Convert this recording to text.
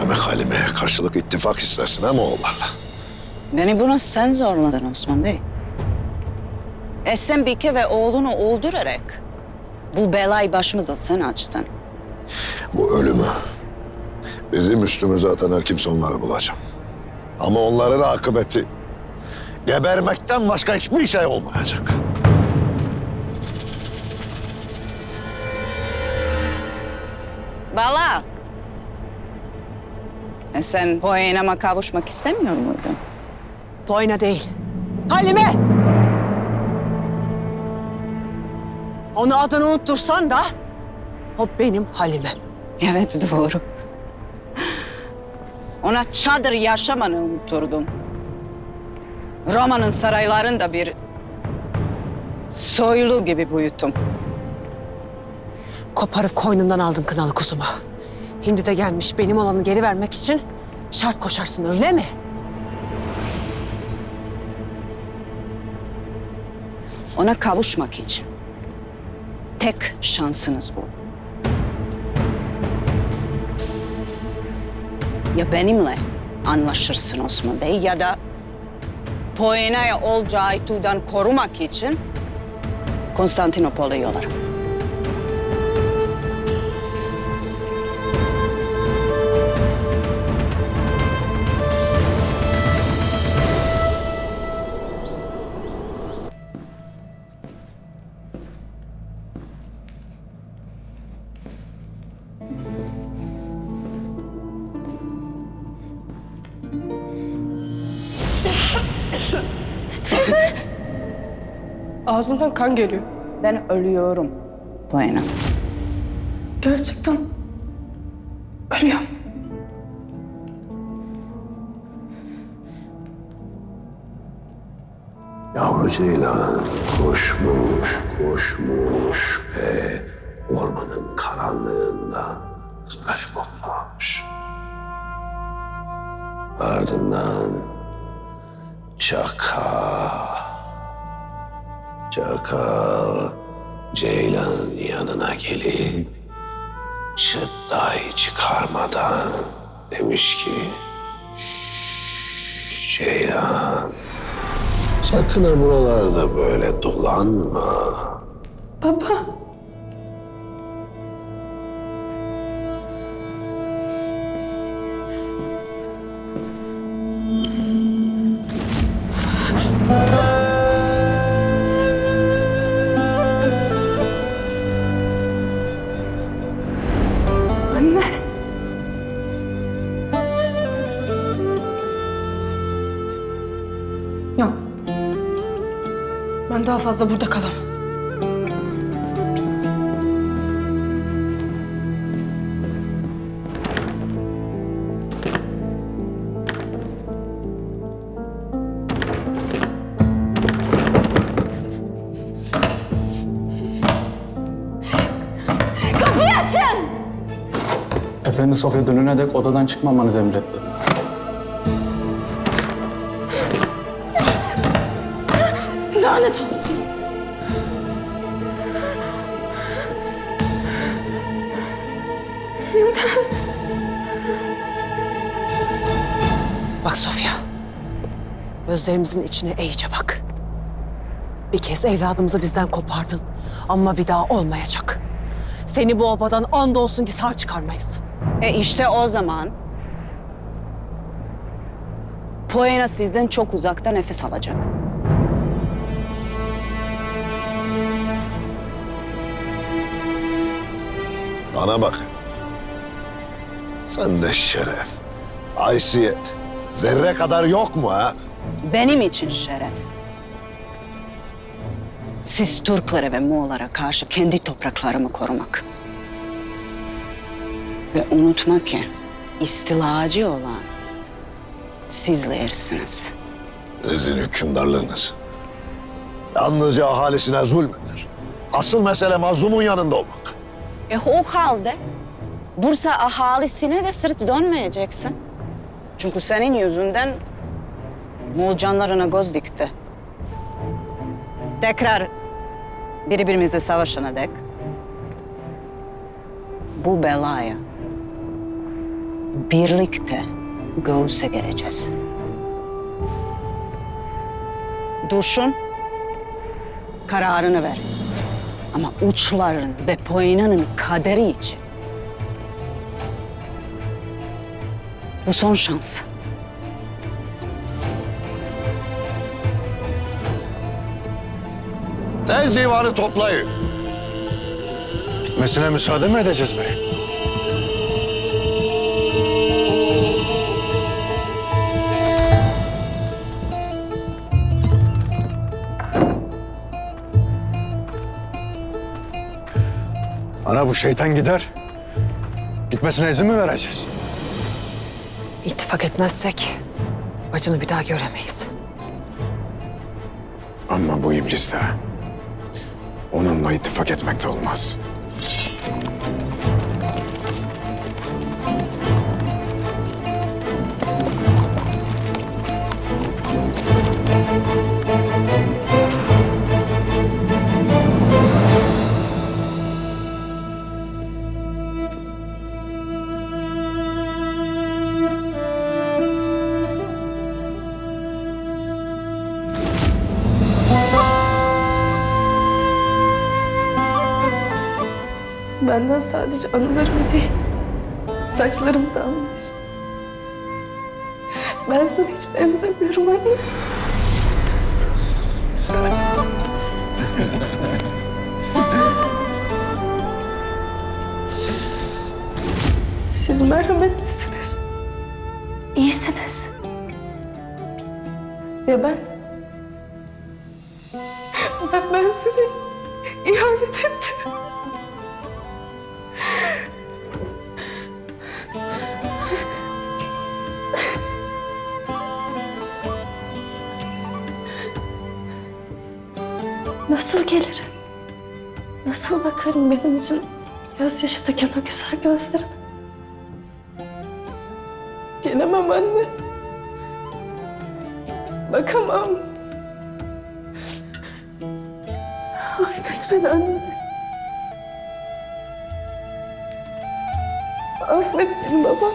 Demek Halime'ye karşılık ittifak istersin ha Moğollarla. Beni buna sen zorladın Osman Bey. Esembike ve oğlunu öldürerek bu belayı başımıza sen açtın. Bu ölümü bizim üstümüze atan her kimse onları bulacağım. Ama onların akıbeti gebermekten başka hiçbir şey olmayacak. Bala! E sen Poyenam'a kavuşmak istemiyor muydun? Boyna değil. Halime! Onu adını unuttursan da o benim Halime. Evet doğru. Ona çadır yaşamanı unutturdum. Roma'nın saraylarında bir soylu gibi büyüttüm. Koparıp koynundan aldım kınalı kuzumu. Şimdi de gelmiş benim olanı geri vermek için şart koşarsın öyle mi? Ona kavuşmak için tek şansınız bu. Ya benimle anlaşırsın Osman Bey ya da Poena'ya olacağı korumak için Konstantinopol'a yollarım. Ağzından kan geliyor. Ben ölüyorum Poena. Gerçekten ölüyorum. Yavru ceylan koşmuş, koşmuş ve ormanın karanlığında çıtlayı çıkarmadan demiş ki "Şşş, Ceylan Sakın ha buralarda böyle dolanma. Baba. Daha fazla burada kalamam. Efendi Sofya dönene dek odadan çıkmamanızı emretti. Lanet olsun. Bak Sofya. Gözlerimizin içine iyice bak. Bir kez evladımızı bizden kopardın. Ama bir daha olmayacak. Seni bu obadan and olsun ki sağ çıkarmayız. E işte o zaman Poena sizden çok uzakta nefes alacak. Bana bak. Sen de şeref, haysiyet, zerre kadar yok mu ha? Benim için şeref. Siz Türklere ve Moğollara karşı kendi topraklarımı korumak. Ve unutma ki istilacı olan sizlersiniz. Sizin hükümdarlığınız. Yalnızca ahalisine zulmeder. Asıl mesele mazlumun yanında olmak. E o halde Bursa ahalisine de sırt dönmeyeceksin. Çünkü senin yüzünden Moğol canlarına göz dikti. Tekrar birbirimizle savaşana dek bu belaya birlikte göğüse geleceğiz. Düşün, kararını ver. Ama uçların ve Poyna'nın kaderi için bu son şans. Tez toplayın. Gitmesine müsaade mi edeceğiz bey? Ana bu şeytan gider. Gitmesine izin mi vereceğiz? İttifak etmezsek bacını bir daha göremeyiz. Ama bu iblis de onunla ittifak etmekte olmaz. Benden sadece anılarım değil, saçlarım da almış. Ben sana hiç benzemiyorum anne. Siz merhametlisiniz. İyisiniz. Ya ben? Ben, ben size ihanet ettim. Nasıl gelirim? Nasıl bakarım benim için gözyaşı döken o güzel gözlerime? Gelemem anne. Bakamam. Affet beni anne. Affet beni baba.